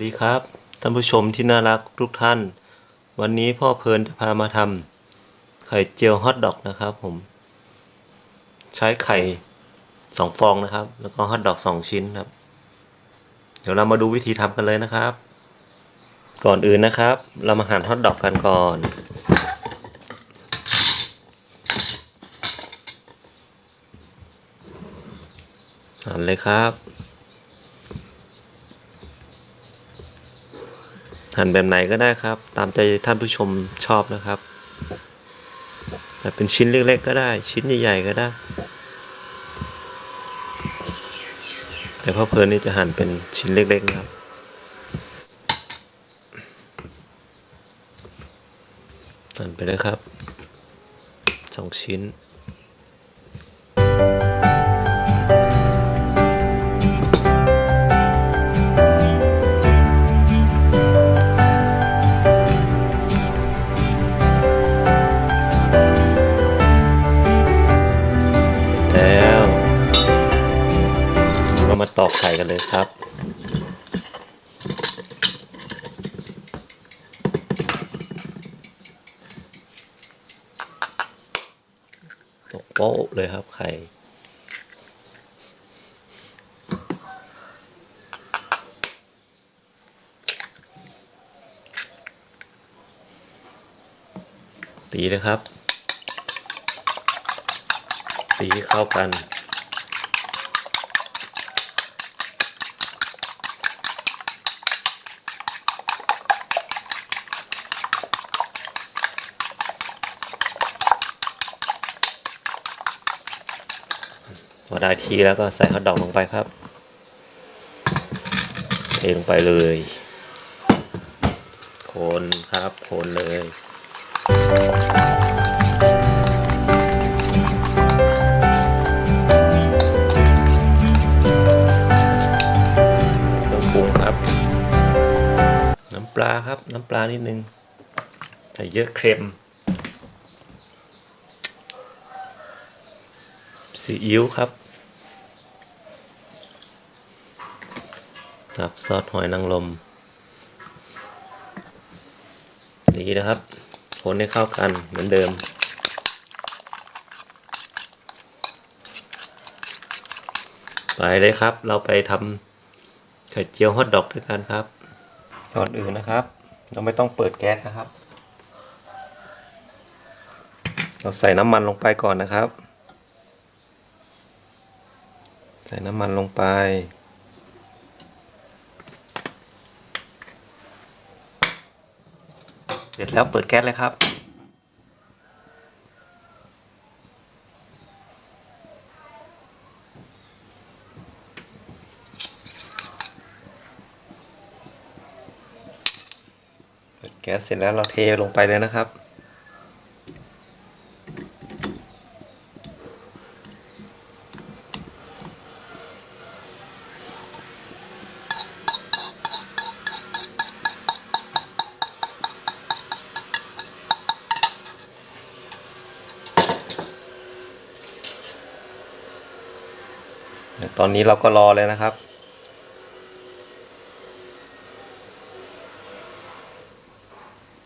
วัสดีครับท่านผู้ชมที่น่ารักทุกท่าน วันนี้พ่อเพลินจะพามาทำไข่เจียวฮอทดอกนะครับผม ใช้ไข่สองฟองนะครับ แล้วก็ฮอทดอกสองชิ้นครับ เดี๋ยวเรามาดูวิธีทำกันเลยนะครับ ก่อนอื่นนะครับ เรามาหั่นฮอทดอกกันก่อน หั่นเลยครับ หั่นแบบไหนก็ได้ครับ ตามใจท่านผู้ชมชอบนะครับแต่เป็นชิ้นเล็กๆก็ได้ ชิ้นใหญ่ๆก็ได้ แต่พ่อเพลินนี่จะหั่นเป็นชิ้นเล็กๆครับหั่นไปเลยครับสองชิ้น มาตอกไข่กันเลยครับ ตกโป๊ะเลยครับไข่ตีเลยครับตีเข้ากัน พอได้ทีแล้วก็ใส่ฮอทดอกลงไปครับ เทลงไปเลย คนครับคนเลยเครื่องปรุงครับ น้ำปลาครับ น้ำปลานิดนึงใส่เยอะเค็ม ซีอิ๊วครับครับซอสหอยนางรมดีนะครับ คนให้เข้ากันเหมือนเดิม ไปเลยครับ เราไปทำไข่เจียวฮอทดอกด้วยกันครับ ก่อนอื่นนะครับ เราไม่ต้องเปิดแก๊สนะครับ เราใส่น้ำมันลงไปก่อนนะครับ ใส่น้ำมันลงไป เสร็จแล้วเปิดแก๊สเลยครับ เปิดแก๊สเสร็จแล้วเราเทลงไปเลยนะครับ ตอนนี้เราก็รอเลยนะครับ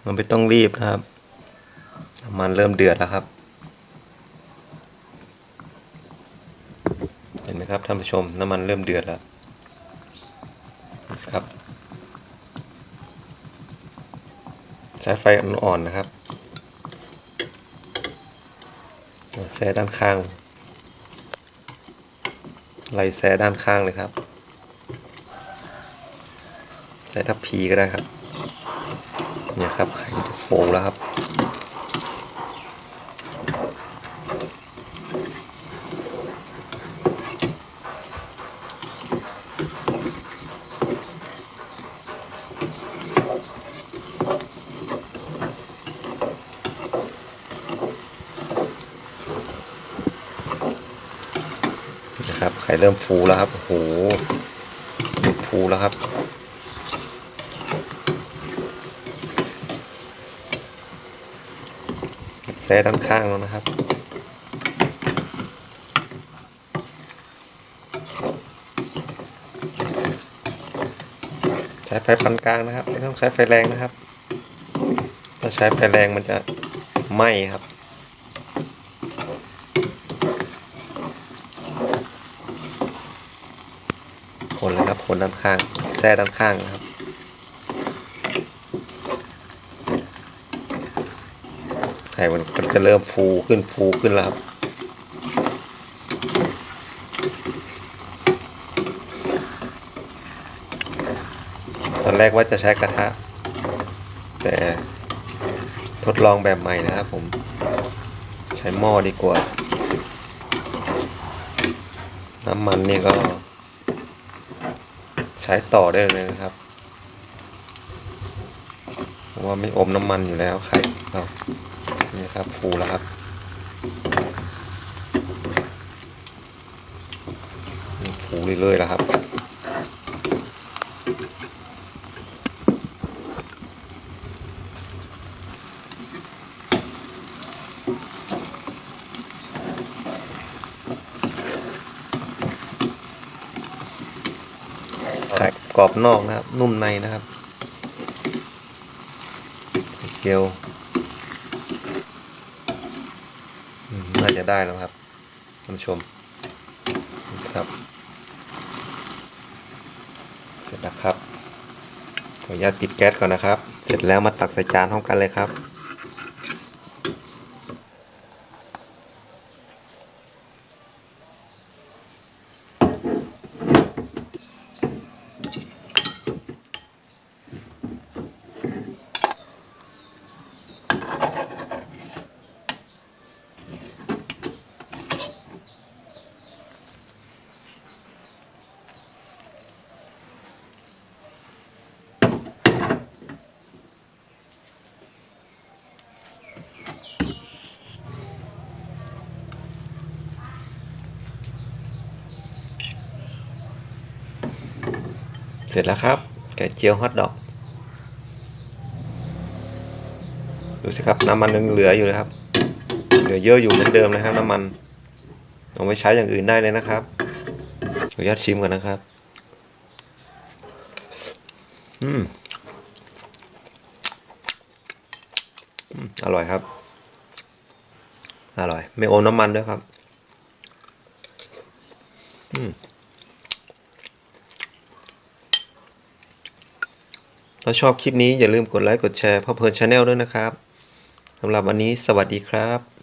มันไม่ต้องรีบนะครับ มันเริ่มเดือดแล้วครับ เห็นไหมครับท่านผู้ชมน้ำมันเริ่มเดือดแล้วครับใช้ไฟอ่อนๆนะครับแซ่ด้านข้าง ไลแซด้านข้างเลยครับ ใส่ทับพีก็ได้ครับ เนี่ยครับไข่จะโฟแล้วครับ นะครับไข่เริ่มฟูแล้วครับโอ้โหฟูแล้วครับ แซ่ด้านข้างแล้วนะครับใช้ช้ไฟปานกลางนะครับ ไม่ต้องใช้ไฟแรงนะครับ ถ้าใช้ไฟแรงมันจะไหม้ครับ นเลยครับ คนด้านข้างแท้ด้านข้างนะครับ ไข่มันก็จะเริ่มฟูขึ้นฟูขึ้นแล้วครับตอนแรกว่าจะใช้กระทะ แต่ทดลองแบบใหม่นะครับผม ใช้หม้อดีกว่า น้ำมันนี่ก็ ใช้ต่อได้เลยนะครับว่าไม่อมน้ำมันอยู่แล้วไข่เรานี่ครับฟูแล้วครับฟูเรื่อยๆแล้วครับ ไข่กรอบนอกนะครับ นุ่มในนะครับไข่เจียวน่าจะได้แล้วครับท่านผู้ชมนะครับ เสร็จแล้วครับขออนุญาตปิดแก๊สก่อนนะครับ เสร็จแล้วมาตักใส่จานพร้อมกันเลยครับ เสร็จแล้วครับ ไก่เจียวฮอทดอก ดูสิครับน้ำมันยังเหลืออยู่เลยครับ เหลือเยอะอยู่เหมือนเดิมนะครับน้ำมันเอาไว้ใช้อย่างอื่นได้เลยนะครับขออนุญาตชิมก่อนนะครับ อืมอร่อยครับ อร่อย ไม่โอมน้ำมันด้วยครับ อืม ถ้าชอบคลิปนี้อย่าลืมกดไลค์กดแชร์พ่อเพลินชาแนลด้วยนะครับสำหรับวันนี้สวัสดีครับ